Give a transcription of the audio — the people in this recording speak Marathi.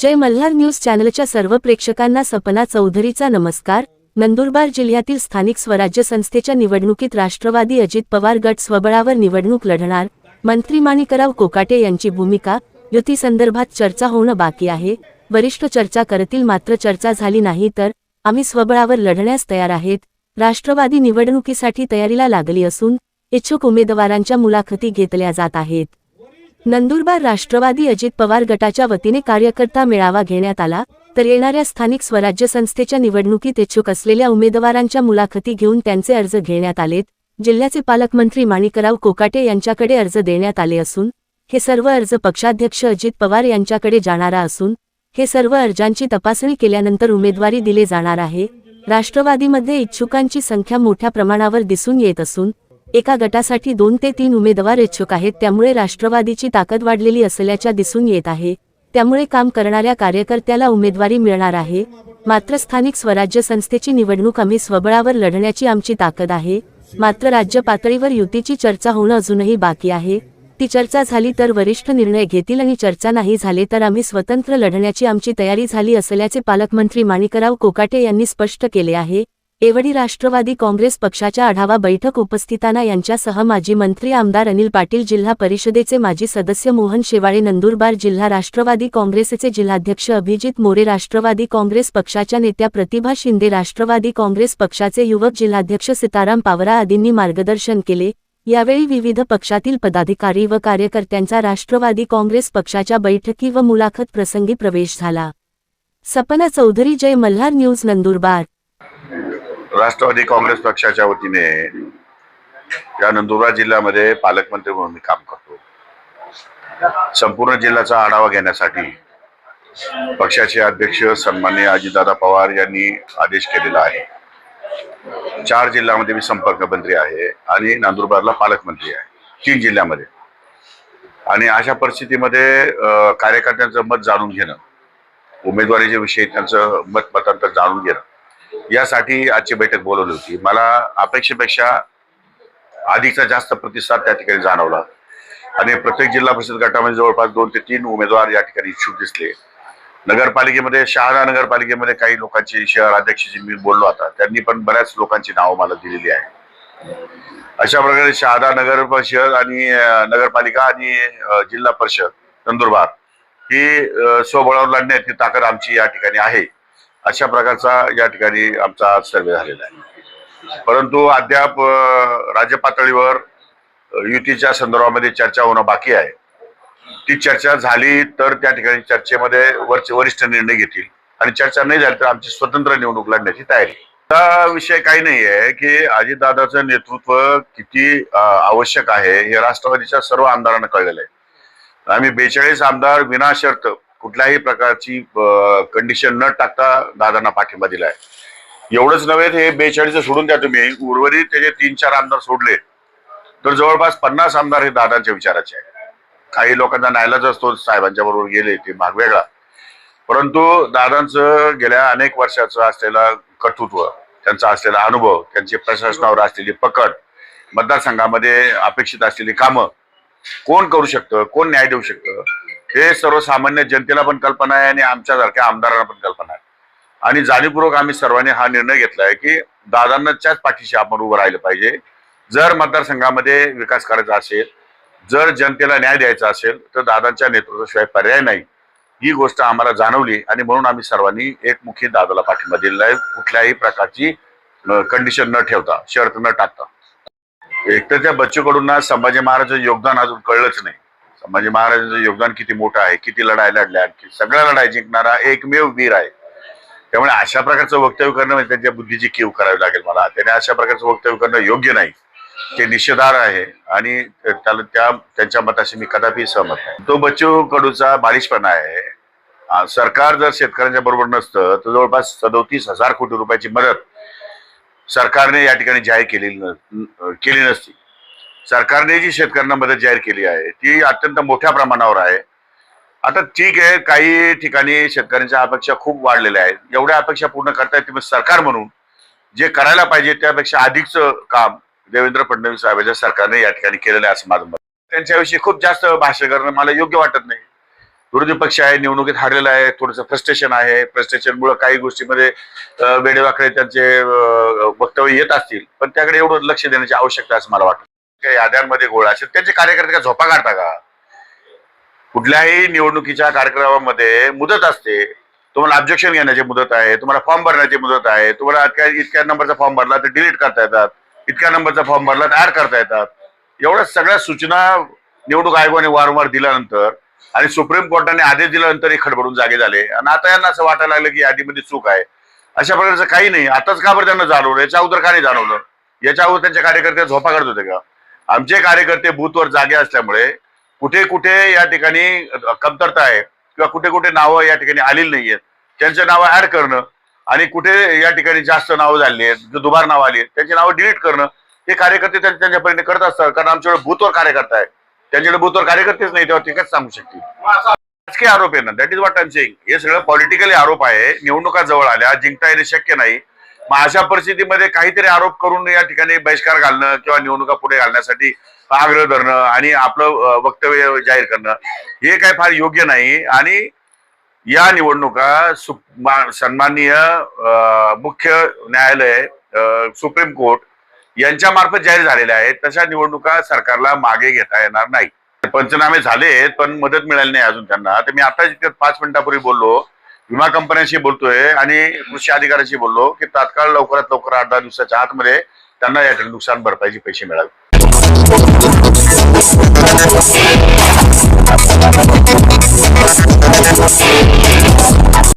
जय मल्हार न्यूज चॅनलच्या सर्व प्रेक्षकांना सपना चौधरीचा नमस्कार. नंदुरबार जिल्ह्यातील स्थानिक स्वराज्य संस्थेच्या निवडणुकीत राष्ट्रवादी अजित पवार गट स्वबळावर निवडणूक लढणार. मंत्री माणिकराव कोकाटे यांची भूमिका युती संदर्भात चर्चा होणं बाकी आहे. वरिष्ठ चर्चा करतील मात्र चर्चा झाली नाही तर आम्ही स्वबळावर लढण्यास तयार आहेत. राष्ट्रवादी निवडणुकीसाठी तयारीला लागली असून इच्छुक उमेदवारांच्या मुलाखती घेतल्या जात आहेत. नंदुरबार राष्ट्रवादी अजित पवार गटाच्या वतीने कार्यकर्ता मेळावा घेण्यात आला तर येणाऱ्या स्थानिक स्वराज्य संस्थेच्या निवडणुकीत इच्छुक असलेल्या उमेदवारांच्या मुलाखती घेऊन त्यांचे अर्ज घेण्यात आलेत. जिल्ह्याचे पालकमंत्री माणिकराव कोकाटे यांच्याकडे अर्ज देण्यात आले असून हे सर्व अर्ज पक्षाध्यक्ष अजित पवार यांच्याकडे जाणारा असून हे सर्व अर्जांची तपासणी केल्यानंतर उमेदवारी दिले जाणार आहे. राष्ट्रवादीमध्ये इच्छुकांची संख्या मोठ्या प्रमाणावर दिसून येत असून एका गटासाठी दोन ते तीन उमेदवार इच्छुक आहेत. त्यामुळे राष्ट्रवादीची ताकद वाढलेली असल्याच्या दिसून येत आहे. त्यामुळे काम करणाऱ्या कार्यकर्त्याला उमेदवारी मिळणार आहे. मात्र स्थानिक स्वराज्य संस्थेची निवडणूक आम्ही स्वबळावर लढण्याची आमची ताकद आहे. मात्र राज्य पातळीवर युतीची चर्चा होणं अजूनही बाकी आहे. ती चर्चा झाली तर वरिष्ठ निर्णय घेतील आणि चर्चा नाही झाले तर आम्ही स्वतंत्र लढण्याची आमची तयारी झाली असल्याचे पालकमंत्री माणिकराव कोकाटे यांनी स्पष्ट केले आहे. येवडी राष्ट्रवादी काँग्रेस पक्षाच्या आढावा बैठक उपस्थितांना यांच्यासह माजी मंत्री आमदार अनिल पाटील जिल्हा परिषदेचे माजी सदस्य मोहन शेवाळे नंदुरबार जिल्हा राष्ट्रवादी काँग्रेसचे जिल्हाध्यक्ष अभिजित मोरे राष्ट्रवादी काँग्रेस पक्षाच्या नेत्या प्रतिभा शिंदे राष्ट्रवादी काँग्रेस पक्षाचे युवक जिल्हाध्यक्ष सीताराम पावरा आदींनी मार्गदर्शन केले. यावेळी विविध पक्षातील पदाधिकारी व कार्यकर्त्यांचा राष्ट्रवादी काँग्रेस पक्षाच्या बैठकी व मुलाखत प्रसंगी प्रवेश झाला. सपना चौधरी जय मल्हार न्यूज नंदुरबार. राष्ट्रवादी काँग्रेस पक्षाच्या वतीने या नंदुरबार जिल्ह्यामध्ये पालकमंत्री म्हणून मी काम करतो. संपूर्ण जिल्ह्याचा आढावा घेण्यासाठी पक्षाचे अध्यक्ष सन्मान्य अजितदादा पवार यांनी आदेश केलेला आहे. चार जिल्ह्यामध्ये मी संपर्क मंत्री आहे आणि नंदुरबारला पालकमंत्री आहे. तीन जिल्ह्यामध्ये. आणि अशा परिस्थितीमध्ये कार्यकर्त्यांचं मत जाणून घेणं उमेदवारीच्या विषयी त्यांचं मत मतांतर जाणून घेणं यासाठी आजची बैठक बोलवली होती. मला अपेक्षेपेक्षा अधिकचा जास्त प्रतिसाद त्या ठिकाणी जाणवला. आणि प्रत्येक जिल्हा परिषद गटामध्ये जवळपास दोन ते तीन उमेदवार या ठिकाणी इच्छुक दिसले. नगरपालिकेमध्ये शहादा नगरपालिकेमध्ये काही लोकांची शहर अध्यक्षाची मी बोललो आता. त्यांनी पण बऱ्याच लोकांची नावं मला दिलेली आहे अशा प्रकारे शहादा नगर परिषद आणि नगरपालिका आणि जिल्हा परिषद नंदुरबार ही स्वबळावर लढण्याची ताकद आमची या ठिकाणी आहे. अशा प्रकारचा या ठिकाणी आमचा सर्वे झालेला आहे. परंतु अद्याप राज्य पातळीवर युतीच्या संदर्भामध्ये चर्चा होणं बाकी आहे. ती चर्चा झाली तर त्या ठिकाणी चर्चेमध्ये वरचे वरिष्ठ निर्णय घेतील. आणि चर्चा नाही झाली तर आमची स्वतंत्र निवडणूक लढण्याची तयारी. हा विषय काही नाही आहे की अजितदादाचं नेतृत्व किती आवश्यक आहे हे राष्ट्रवादीच्या सर्व आमदारांना कळलेलं आहे. आम्ही बेचाळीस आमदार विनाशर्त कुठल्याही प्रकारची कंडिशन न टाकता दादांना पाठिंबा दिलाय. एवढंच नव्हे हे बेचाळीस सोडून द्या तुम्ही. उर्वरित त्याचे तीन चार आमदार सोडले तर जवळपास पन्नास आमदार हे दादांच्या विचाराचे आहे काही लोकांना नायलाच असतो साहेबांच्या बरोबर गेले ते भाग वेगळा. परंतु दादांचं गेल्या अनेक वर्षाचं असलेलं कर्तृत्व त्यांचा असलेला अनुभव त्यांची प्रशासनावर असलेली पकड मतदारसंघामध्ये अपेक्षित असलेली कामं कोण करू शकतं कोण न्याय देऊ शकतं हे सर्वसामान्य जनतेला पण कल्पना आहे आणि आमच्यासारख्या आमदारांना पण कल्पना आहे. आणि जाणीवपूर्वक आम्ही सर्वांनी हा निर्णय घेतलाय की दादांच्याच पाठीशी आपण उभं राहिलं पाहिजे. जर मतदारसंघामध्ये विकास करायचा असेल जर जनतेला न्याय द्यायचा असेल तर दादांच्या नेतृत्वाशिवाय पर्याय नाही. ही गोष्ट आम्हाला जाणवली आणि म्हणून आम्ही सर्वांनी एकमुखी दादाला पाठिंबा दिलेला आहे. कुठल्याही प्रकारची कंडिशन न ठेवता शर्त न टाकता. एकतर त्या बच्चूकडून संभाजी महाराजांचं योगदान अजून कळलंच नाही. म्हणजे महाराजांचं योगदान किती मोठं आहे किती लढाई लढल्या आणखी सगळ्या लढाई जिंकणारा एकमेव वीर आहे. त्यामुळे अशा प्रकारचं वक्तव्य करणं म्हणजे त्यांच्या बुद्धीची कीव करावी लागेल मला. त्याने अशा प्रकारचं वक्तव्य करणं योग्य नाही. ते निषेधार आहे आणि त्याला त्या त्यांच्या मताशी मी कदापि सहमत नाही. तो बच्चू कडूचा बालिशपणा आहे. सरकार जर शेतकऱ्यांच्या बरोबर नसतं तर जवळपास सदोतीस हजार कोटी रुपयाची मदत सरकारने या ठिकाणी जाहीर केलेली केली नसती. सरकारने जी शेतकऱ्यांना मदत जाहीर केली आहे ती अत्यंत मोठ्या प्रमाणावर आहे. आता ठीक आहे काही ठिकाणी शेतकऱ्यांच्या अपेक्षा खूप वाढलेल्या आहेत. एवढ्या अपेक्षा पूर्ण करता येते सरकार म्हणून. जे करायला पाहिजे त्यापेक्षा अधिकचं काम देवेंद्र फडणवीस साहेबांच्या सरकारने या ठिकाणी केलेलं आहे असं माझं मत त्यांच्याविषयी खूप जास्त भाष्य करणं मला योग्य वाटत नाही. विरोधी पक्ष आहे निवडणुकीत हारलेला आहे थोडंसं फ्रस्ट्रेशन आहे. फ्रस्ट्रेशन मुळे काही गोष्टीमध्ये वेडेवाकडे त्यांचे वक्तव्य येत असतील. पण त्याकडे एवढं लक्ष देण्याची आवश्यकता आहे असं मला वाटतं. याद्यांमध्ये गोळा असेल त्यांचे कार्यकर्ते का झोपा काढता का? कुठल्याही निवडणुकीच्या कार्यक्रमामध्ये मुदत असते. तुम्हाला ऑब्जेक्शन घेण्याची मुदत आहे तुम्हाला फॉर्म भरण्याची मुदत आहे तुम्हाला इतक्या इतक्या नंबरचा फॉर्म भरला तर डिलीट करता येतात इतक्या नंबरचा फॉर्म भरला तर ऍड करता येतात. एवढ्या सगळ्या सूचना निवडणूक आयोगाने वारंवार दिल्यानंतर आणि सुप्रीम कोर्टाने आदेश दिल्यानंतर हे खडबडून जागे झाले. आणि आता यांना असं वाटायला लागलं की यादीमध्ये चूक आहे. अशा प्रकारचं काही नाही. आताच का बरं त्यांना जाणवलं? याच्या अगोदर का नाही जाणवलं? याच्या अगोदर त्यांचे कार्यकर्ते झोपा काढत होते का? आमचे कार्यकर्ते बूथवर जागे असल्यामुळे कुठे कुठे या ठिकाणी कमतरता आहे किंवा कुठे कुठे नावं या ठिकाणी आलेली नाहीयेत. त्यांचे नावं ऍड करणं आणि कुठे या ठिकाणी जास्त नावं झाली आहेत दुबार नावं आली आहेत त्यांची नावं डिलीट करणं हे कार्यकर्ते त्यांच्या त्यांच्यापर्यंत करत असतात. कारण आमच्याकडे बूथवर कार्यकर्ता आहे त्यांच्याकडे बूथवर कार्यकर्तेच नाही तेव्हा ते काय सांगू शकतील? राजकीय आरोप आहे ना that is what I saying हे सगळं पॉलिटिकली आरोप आहे. निवडणुका जवळ आल्या जिंकता येणे शक्य नाही. मग अशा परिस्थितीमध्ये काहीतरी आरोप करून या ठिकाणी बहिष्कार घालणं किंवा निवडणुका पुढे घालण्यासाठी आग्रह धरणं आणि आपलं वक्तव्य जाहीर करणं हे काय फार योग्य नाही. आणि या निवडणुका सन्माननीय मुख्य न्यायालय सुप्रीम कोर्ट यांच्या मार्फत जाहीर झालेल्या आहेत. तशा निवडणुका सरकारला मागे घेता येणार नाही. पंचनामे झालेत पण मदत मिळाली नाही अजून त्यांना. तर मी आता जितक्यात पाच मिनिटापूर्वी बोललो. विमा कंपन्यांशी बोलतोय आणि कृषी अधिकाऱ्यांशी बोललो की तात्काळ लवकरात लवकर आठ दहा दिवसाच्या आतमध्ये त्यांना या नुकसान भरपाईचे पैसे मिळावे